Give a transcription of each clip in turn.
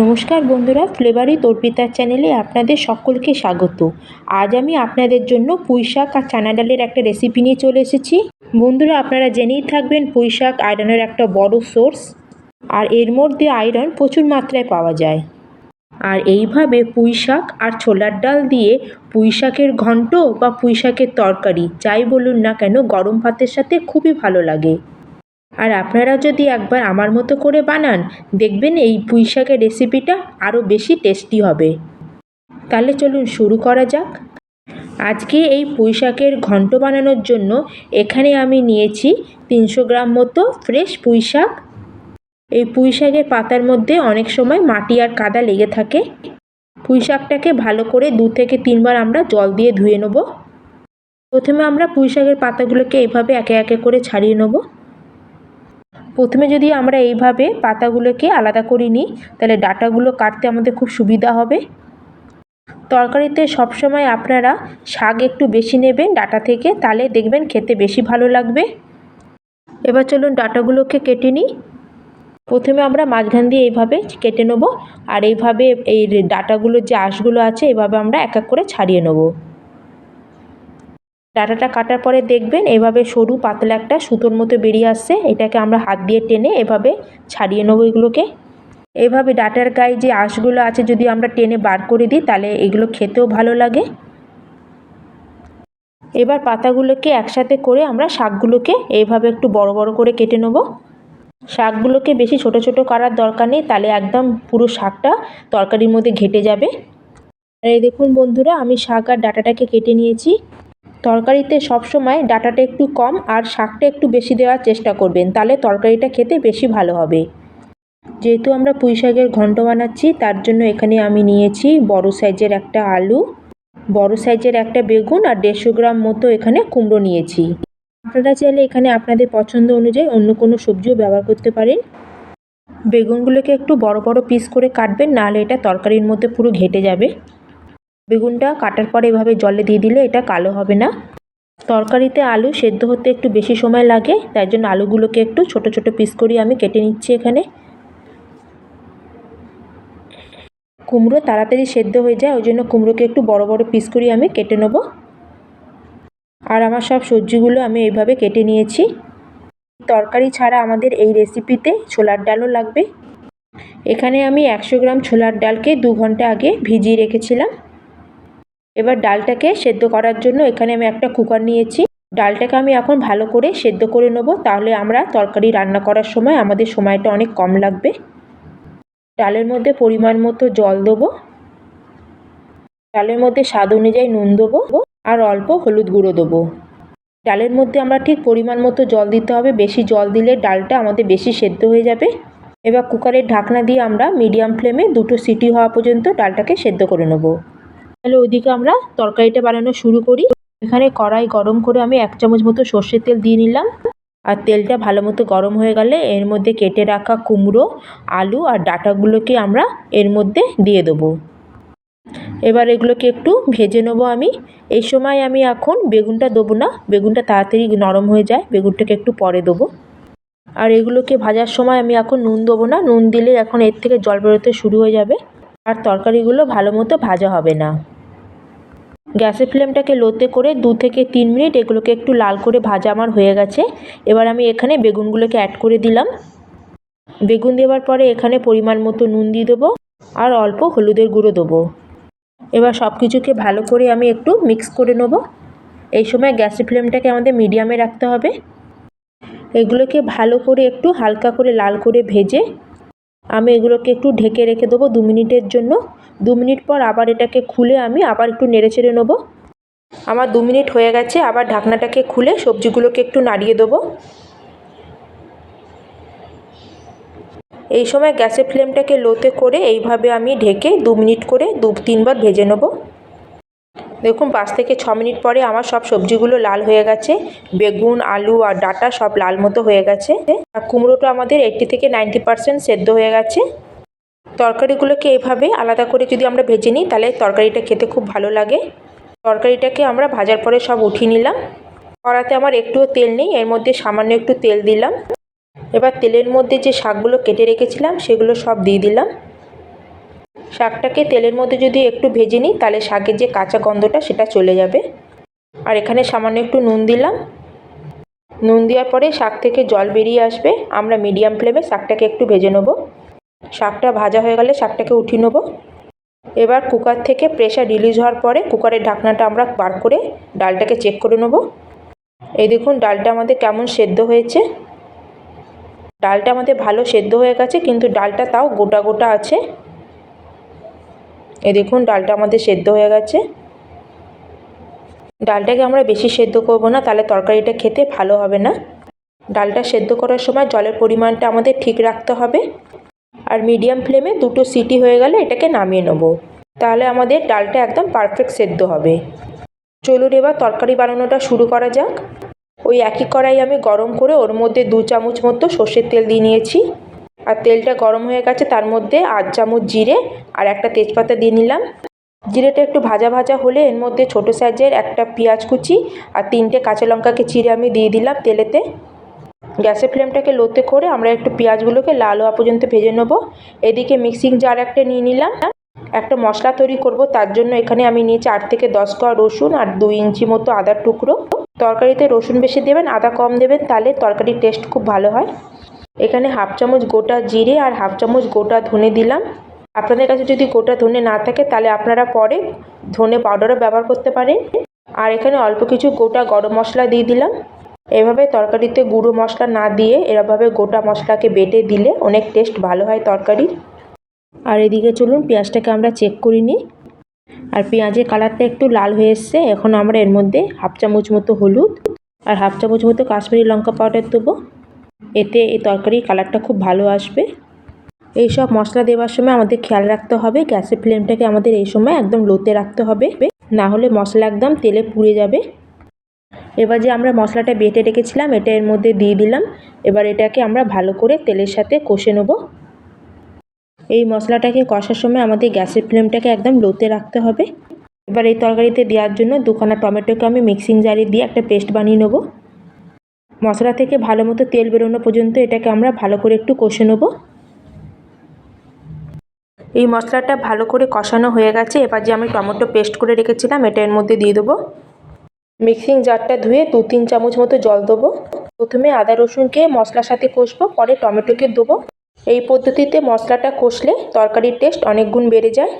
নমস্কার বন্ধুরা ফ্লেভারি তর্পিতার চ্যানেলে আপনাদের সকলকে স্বাগত। আজ আমি আপনাদের জন্য পুঁই শাক আর চানা ডালের একটা রেসিপি নিয়ে চলে এসেছি। বন্ধুরা, আপনারা জেনেই থাকবেন পুঁই শাক আয়রনের একটা বড় সোর্স আর এর মধ্যে আয়রন প্রচুর মাত্রায় পাওয়া যায়। আর এইভাবে পুঁই শাক আর ছোলার ডাল দিয়ে পুঁই শাকের ঘন্ট বা পুঁই শাকের তরকারি, যাই বলুন না কেন, গরম ভাতের সাথে খুবই ভালো লাগে। আর আপনারা যদি একবার আমার মতো করে বানান, দেখবেন এই পুঁই শাকের রেসিপিটা আরও বেশি টেস্টি হবে। তাহলে চলুন শুরু করা যাক। আজকে এই পুঁই শাকের ঘন্ট বানানোর জন্য এখানে আমি নিয়েছি তিনশো গ্রাম মতো ফ্রেশ পুঁই শাক এই পুঁই শাকের পাতার মধ্যে অনেক সময় মাটি আর কাদা লেগে থাকে। পুঁই শাকটাকে ভালো করে দু থেকে তিনবার আমরা জল দিয়ে ধুয়ে নেব। প্রথমে আমরা পুঁই শাকের পাতাগুলোকে এইভাবে একে একে করে ছাড়িয়ে নেব। প্রথমে যদি আমরা এইভাবে পাতাগুলোকে আলাদা করে নিই, তাহলে ডাটাগুলো কাটতে আমাদের খুব সুবিধা হবে। তরকারিতে সবসময় আপনারা শাক একটু বেশি নেবেন ডাটা থেকে, তাহলে দেখবেন খেতে বেশি ভালো লাগবে। এবার চলুন ডাটাগুলোকে কেটে নিই। প্রথমে আমরা মাঝখান দিয়ে এইভাবে কেটে নেব, আর এইভাবে এই ডাটাগুলোর যে আঁশগুলো আছে, এভাবে আমরা এক এক করে ছাড়িয়ে নেব। ডাঁটাটা কাটার পরে দেখবেন এভাবে সরু পাতলা একটা সুতোর মতো বেরিয়ে আসছে। এটাকে আমরা হাত দিয়ে টেনে এভাবে ছাড়িয়ে নেব এগুলোকে। এভাবে ডাটার গায়ে যে আঁশগুলো আছে যদি আমরা টেনে বার করে দিই, তাহলে এগুলো খেতেও ভালো লাগে। এবার পাতাগুলোকে একসাথে করে আমরা শাকগুলোকে এইভাবে একটু বড় বড় করে কেটে নেব। শাকগুলোকে বেশি ছোট ছোট করার দরকার নেই, তাহলে একদম পুরো শাকটা তরকারির মধ্যে ঘেটে যাবে। আর এই দেখুন বন্ধুরা, আমি শাক আর ডাটাটাকে কেটে নিয়েছি। তরকারিতে সবসময় ডাটাটা একটু কম আর শাকটা একটু বেশি দেওয়ার চেষ্টা করবেন, তাহলে তরকারিটা খেতে বেশি ভালো হবে। যেহেতু আমরা পুঁই শাকের ঘন্ট বানাচ্ছি, তার জন্য এখানে আমি নিয়েছি বড় সাইজের একটা আলু, বড় সাইজের একটা বেগুন আর দেড়শো গ্রাম মতো এখানে কুমড়ো নিয়েছি। আপনারা চাইলে এখানে আপনাদের পছন্দ অনুযায়ী অন্য কোনো সবজিও ব্যবহার করতে পারেন। বেগুনগুলোকে একটু বড় বড় পিস করে কাটবেন, নাহলে এটা তরকারির মধ্যে পুরো ঘেটে যাবে। বেগুনটা কাটার পরে এভাবে জলে দিয়ে দিলে এটা কালো হবে না। তরকারিতে আলু সেদ্ধ হতে একটু বেশি সময় লাগে, তাই জন্য আলুগুলোকে একটু ছোট ছোট পিস করে আমি কেটে নিচ্ছি এখানে। কুমড়ো তাড়াতাড়ি সেদ্ধ হয়ে যায়, ওই জন্য কুমড়োকে একটু বড় বড় পিস করে আমি কেটে নেব। আর আমার সব সবজিগুলো আমি এইভাবে কেটে নিয়েছি। তরকারি ছাড়া আমাদের এই রেসিপিতে ছোলার ডালও লাগবে। এখানে আমি একশো গ্রাম ছোলার ডালকে দু ঘণ্টা আগে ভিজিয়ে রেখেছিলাম। এবার ডালটাকে সেদ্ধ করার জন্য এখানে আমি একটা কুকার নিয়েছি। ডালটাকে আমি এখন ভালো করে সেদ্ধ করে নেব, তাহলে আমরা তরকারি রান্না করার সময় আমাদের সময়টা অনেক কম লাগবে। ডালের মধ্যে পরিমাণ মতো জল দেবো। ডালের মধ্যে স্বাদ অনুযায়ী নুন দেবো আর অল্প হলুদ গুঁড়ো দেবো। ডালের মধ্যে আমরা ঠিক পরিমাণ মতো জল দিতে হবে, বেশি জল দিলে ডালটা আমাদের বেশি সেদ্ধ হয়ে যাবে। এবার কুকারের ঢাকনা দিয়ে আমরা মিডিয়াম ফ্লেমে দুটো সিটি হওয়া পর্যন্ত ডালটাকে সেদ্ধ করে নেব। তাহলে ওইদিকে আমরা তরকারিটা বানানো শুরু করি। এখানে কড়াই গরম করে আমি এক চামচ মতো সর্ষের তেল দিয়ে নিলাম। আর তেলটা ভালো মতো গরম হয়ে গেলে এর মধ্যে কেটে রাখা কুমড়ো, আলু আর ডাটাগুলোকে আমরা এর মধ্যে দিয়ে দেবো। এবার এগুলোকে একটু ভেজে নেব আমি। এই সময় আমি এখন বেগুনটা দেবো না, বেগুনটা তাড়াতাড়ি নরম হয়ে যায়, বেগুনটাকে একটু পরে দেবো। আর এগুলোকে ভাজার সময় আমি এখন নুন দেবো না, নুন দিলে এখন এর থেকে জল বেরোতে শুরু হয়ে যাবে। আর তরকারিগুলো ভালো মতো ভাজা হবে না। গ্যাসের ফ্লেমটাকে লোতে করে দু থেকে তিন মিনিট এগুলোকে একটু লাল করে ভাজা আমার হয়ে গেছে। এবার আমি এখানে বেগুনগুলোকে অ্যাড করে দিলাম। বেগুন দেওয়ার পরে এখানে পরিমাণ মতো নুন দিয়ে দেবো আর অল্প হলুদের গুঁড়ো দেবো। এবার সব কিছুকে ভালো করে আমি একটু মিক্স করে নেব। এই সময় গ্যাসের ফ্লেমটাকে আমাদের মিডিয়ামে রাখতে হবে। এগুলোকে ভালো করে একটু হালকা করে লাল করে ভেজে আমি এগুলোকে একটু ঢেকে রেখে দেবো দু মিনিটের জন্য। দু মিনিট পর আবার এটাকে খুলে আমি আবার একটু নেড়ে চেড়ে নেব। আমার দু মিনিট হয়ে গেছে, আবার ঢাকনাটাকে খুলে সবজিগুলোকে একটু নাড়িয়ে দেবো। এই সময় গ্যাসের ফ্লেমটাকে লোতে করে এইভাবে আমি ঢেকে দু মিনিট করে দু তিনবার ভেজে নেব। দেখুন, পাঁচ থেকে ছ মিনিট পরে আমার সব সবজিগুলো লাল হয়ে গেছে। বেগুন, আলু আর ডাটা সব লাল মতো হয়ে গেছে। আর কুমড়োটা আমাদের এইট্টি থেকে নাইনটি পারসেন্ট সেদ্ধ হয়ে গেছে। তরকারিগুলোকে এভাবে আলাদা করে যদি আমরা ভেজে নিই, তাহলে তরকারিটা খেতে খুব ভালো লাগে। তরকারিটাকে আমরা ভাজার পরে সব উঠিয়ে নিলাম। কড়াতে আমার একটুও তেল নেই, এর মধ্যে সামান্য একটু তেল দিলাম। এবার তেলের মধ্যে যে শাকগুলো কেটে রেখেছিলাম, সেগুলো সব দিয়ে দিলাম। শাকটাকে তেলের মধ্যে যদি একটু ভেজে নিই, তাহলে শাকের যে কাঁচা গন্ধটা সেটা চলে যাবে। আর এখানে সামান্য একটু নুন দিলাম। নুন দেওয়ার পরে শাক থেকে জল বেরিয়ে আসবে। আমরা মিডিয়াম ফ্লেমে শাকটাকে একটু ভেজে নেব। শাকটা ভাজা হয়ে গেলে শাকটাকে উঠিয়ে নেব। এবার কুকার থেকে প্রেশার রিলিজ হওয়ার পরে কুকারের ঢাকনাটা আমরা বার করে ডালটাকে চেক করে নেব। এই দেখুন, ডালটা আমাদের কেমন সেদ্ধ হয়েছে। ডালটা আমাদের ভালো সেদ্ধ হয়ে গেছে, কিন্তু ডালটা তাও গোটা গোটা আছে। এই দেখুন, ডালটা আমাদের সেদ্ধ হয়ে গেছে। ডালটাকে আমরা বেশি সেদ্ধ করব না, তাহলে তরকারিটা খেতে ভালো হবে না। ডালটা সেদ্ধ করার সময় জলের পরিমাণটা আমাদের ঠিক রাখতে হবে। আর মিডিয়াম ফ্লেমে দুটো সিটি হয়ে গেলে এটাকে নামিয়ে নেব। তাহলে আমাদের ডালটা একদম পারফেক্ট সেদ্ধ হবে। চলুন এবার তরকারি বানানোটা শুরু করা যাক। ওই একই কড়াই আমি গরম করে ওর মধ্যে দু চামচ মতো সর্ষের তেল দিয়ে নিয়েছি। আর তেলটা গরম হয়ে গেছে, তার মধ্যে আধ চামচ জিরে আর একটা তেজপাতা দিয়ে নিলাম। জিরেটা একটু ভাজা ভাজা হলে এর মধ্যে ছোটো সাইজের একটা পেঁয়াজ কুচি আর তিনটে কাঁচা লঙ্কাকে চিড়ে আমি দিয়ে দিলাম তেলেতে। গ্যাসের ফ্লেমটাকে লোতে করে আমরা একটু পেঁয়াজগুলোকে লাল হওয়া পর্যন্ত ভেজে নেব। এদিকে মিক্সিং জার একটা নিয়ে নিলাম। একটা মশলা তৈরি করব, তার জন্য এখানে আমি নিয়েছি আট থেকে দশ কোয়া রসুন আর দুই ইঞ্চি মতো আদার টুকরো। তরকারিতে রসুন বেশি দেবেন, আদা কম দেবেন, তাহলে তরকারির টেস্ট খুব ভালো হয়। এখানে হাফ চামচ গোটা জিরে আর হাফ চামচ গোটা ধনে দিলাম। আপনাদের কাছে যদি গোটা ধনে না থাকে, তাহলে আপনারা পরে ধনে পাউডারও ব্যবহার করতে পারেন। আর এখানে অল্প কিছু গোটা গরম মশলা দিয়ে দিলাম। এভাবে তরকারিতে গুঁড়ো মশলা না দিয়ে এরভাবে গোটা মশলাকে বেটে দিলে অনেক টেস্ট ভালো হয় তরকারির। আর এদিকে চলুন, পেঁয়াজটাকে আমরা চেক করে নিই। আর পেঁয়াজের কালারটা একটু লাল হয়ে এসছে। এখন আমরা এর মধ্যে হাফ চামচ মতো হলুদ আর হাফ চামচ মতো কাশ্মীরি লঙ্কা পাউডার দেবো। এতে এই তরকারির কালারটা খুব ভালো আসবে। এই সব মশলা দেওয়ার সময় আমাদের খেয়াল রাখতে হবে, গ্যাসের ফ্লেমটাকে আমাদের এই সময় একদম লোতে রাখতে হবে, না হলে মশলা একদম তেলে পুড়ে যাবে। এবার যে আমরা মশলাটা বেটে রেখেছিলাম, এটা এর মধ্যে দিয়ে দিলাম। এবার এটাকে আমরা ভালো করে তেলের সাথে কষে নেব। এই মশলাটাকে কষার সময় আমাদের গ্যাসের ফ্লেমটাকে একদম লোতে রাখতে হবে। এবার এই তরকারিতে দেওয়ার জন্য দুখানা টমেটোকে আমি মিক্সিং জারে দিয়ে একটা পেস্ট বানিয়ে নেব। মশলা থেকে ভালো মতো তেল বেরোনো পর্যন্ত এটাকে আমরা ভালো করে একটু কষে নেব। এই মশলাটা ভালো করে কষানো হয়ে গেছে। এবার যে আমি টমেটো পেস্ট করে রেখেছিলাম, এটা এর মধ্যে দিয়ে দেবো। মিক্সিং জারটা ধুয়ে দু তিন চামচ মতো জল দেবো। প্রথমে আদা রসুনকে মশলার সাথে কষবো, পরে টমেটোকে দেবো। এই পদ্ধতিতে মশলাটা কষলে তরকারির টেস্ট অনেক গুণ বেড়ে যায়।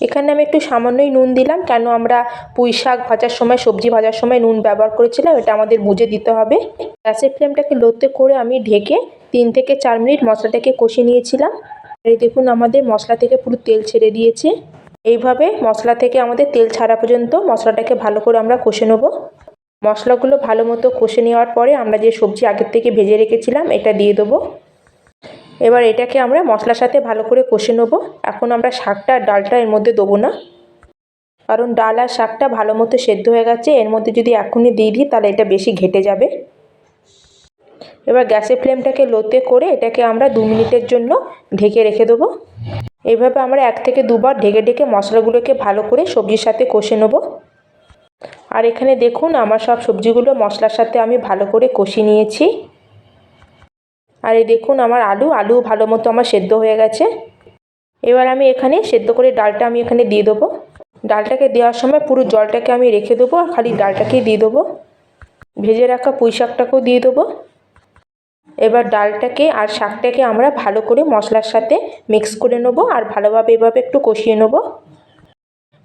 এখানে আমি একটু সামান্যই নুন দিলাম, কেন আমরা পুঁই শাক ভাজার সময়, সবজি ভাজার সময় নুন ব্যবহার করেছিলাম, এটা আমাদের বুঝে দিতে হবে। গ্যাসের ফ্লেমটাকে লোতে করে আমি ঢেকে তিন থেকে চার মিনিট মশলাটাকে কষে নিয়েছিলাম। এই দেখুন, আমাদের মশলা থেকে পুরো তেল ছেড়ে দিয়েছে। এইভাবে মশলা থেকে আমাদের তেল ছাড়া পর্যন্ত মশলাটাকে ভালো করে আমরা কষে নেব। মশলাগুলো ভালো মতো কষে নেওয়ার পরে আমরা যে সবজি আগের থেকে ভেজে রেখেছিলাম, এটা দিয়ে দেবো। এবার এটাকে আমরা মশলার সাথে ভালো করে কষে নেব। এখন আমরা শাকটা আর ডালটা এর মধ্যে দেবো না। কারণ ডাল আর শাকটা ভালো মতো সেদ্ধ হয়ে গেছে, এর মধ্যে যদি এখনই দিয়ে দিই তাহলে এটা বেশি ঘেটে যাবে। এবার গ্যাসের ফ্লেমটাকে লোতে করে এটাকে আমরা দু মিনিটের জন্য ঢেকে রেখে দেবো। এইভাবে আমরা এক থেকে দুবার ঢেকে ঢেকে মশলাগুলোকে ভালো করে সবজির সাথে কষে নেব। আর এখানে দেখুন, আমার সব সবজিগুলো মশলার সাথে আমি ভালো করে কষিয়ে নিয়েছি। আর এই দেখুন আমার আলু আলু ভালো মতো আমার সেদ্ধ হয়ে গেছে। এবার আমি এখানে সেদ্ধ করে ডালটা আমি এখানে দিয়ে দেবো। ডালটাকে দেওয়ার সময় পুরো জলটাকে আমি রেখে দেবো আর খালি ডালটাকেই দিয়ে দেবো। ভেজে রাখা পুঁই শাকটাকেও দিয়ে দেবো। এবার ডালটাকে আর শাকটাকে আমরা ভালো করে মশলার সাথে মিক্স করে নেব আর ভালোভাবে এভাবে একটু কষিয়ে নেব।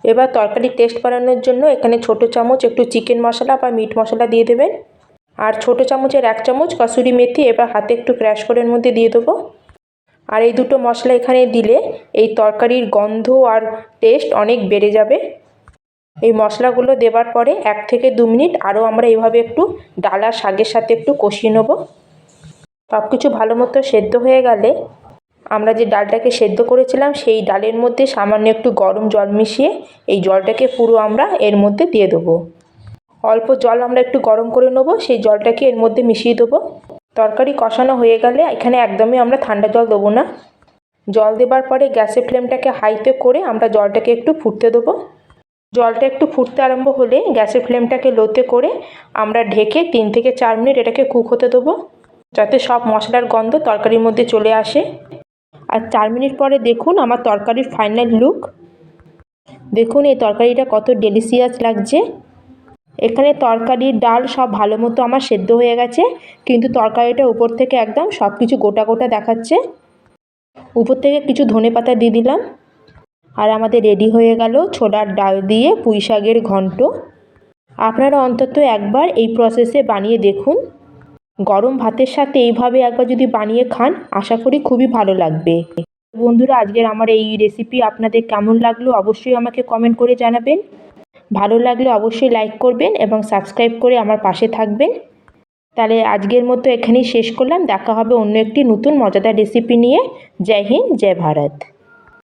এবার তরকারির টেস্ট বাড়ানোর জন্য এখানে ছোটো চামচ একটু চিকেন মশলা বা মিট মশলা দিয়ে দেবেন। আর ছোটো চামচের এক চামচ কসুরি মেথি এবার হাতে একটু ক্র্যাশ করে এর মধ্যে দিয়ে দেবো। আর এই দুটো মশলা এখানে দিলে এই তরকারির গন্ধ আর টেস্ট অনেক বেড়ে যাবে। এই মশলাগুলো দেবার পরে এক থেকে দু মিনিট আরও আমরা এইভাবে একটু ডাল শাকের সাথে একটু কষিয়ে নেব। সব কিছু ভালো মতো সেদ্ধ হয়ে গেলে আমরা যে ডালটাকে সেদ্ধ করেছিলাম সেই ডালের মধ্যে সামান্য একটু গরম জল মিশিয়ে এই জলটাকে পুরো আমরা এর মধ্যে দিয়ে দেবো। অল্প জল আমরা একটু গরম করে নেব, সেই জলটাকে এর মধ্যে মিশিয়ে দেবো। তরকারি কষানো হয়ে গেলে এখানে একদমই আমরা ঠান্ডা জল দেবো না। জল দেবার পরে গ্যাসের ফ্লেমটাকে হাইতে করে আমরা জলটাকে একটু ফুটতে দেবো। জলটা একটু ফুটতে আরম্ভ হলে গ্যাসের ফ্লেমটাকে লোতে করে আমরা ঢেকে তিন থেকে চার মিনিট এটাকে কুক হতে দেবো, যাতে সব মশলার গন্ধ তরকারির মধ্যে চলে আসে। আর চার মিনিট পরে দেখুন আমার তরকারির ফাইনাল লুক। দেখুন এই তরকারিটা কত ডেলিশিয়াস লাগছে। এখানে তরকারি, ডাল সব ভালো মতো আমার সেদ্ধ হয়ে গেছে, কিন্তু তরকারিটা উপর থেকে একদম সব কিছু গোটা গোটা দেখাচ্ছে। উপর থেকে কিছু ধনে পাতা দিয়ে দিলাম। আর আমাদের রেডি হয়ে গেল ছোলার ডাল দিয়ে পুঁই শাকের ঘন্ট। আপনারা অন্তত একবার এই প্রসেসে বানিয়ে দেখুন। গরম ভাতের সাথে এইভাবে একবার যদি বানিয়ে খান, আশা করি খুবই ভালো লাগবে। বন্ধুরা, আজকের আমার এই রেসিপি আপনাদের কেমন লাগল অবশ্যই আমাকে কমেন্ট করে জানাবেন। ভালো লাগলে অবশ্যই লাইক করবেন এবং সাবস্ক্রাইব করে আমার পাশে থাকবেন। তাহলে আজকের মতো এখানেই শেষ করলাম। দেখা হবে অন্য একটি নতুন মজাদার রেসিপি নিয়ে। জয় হিন্দ, জয় ভারত।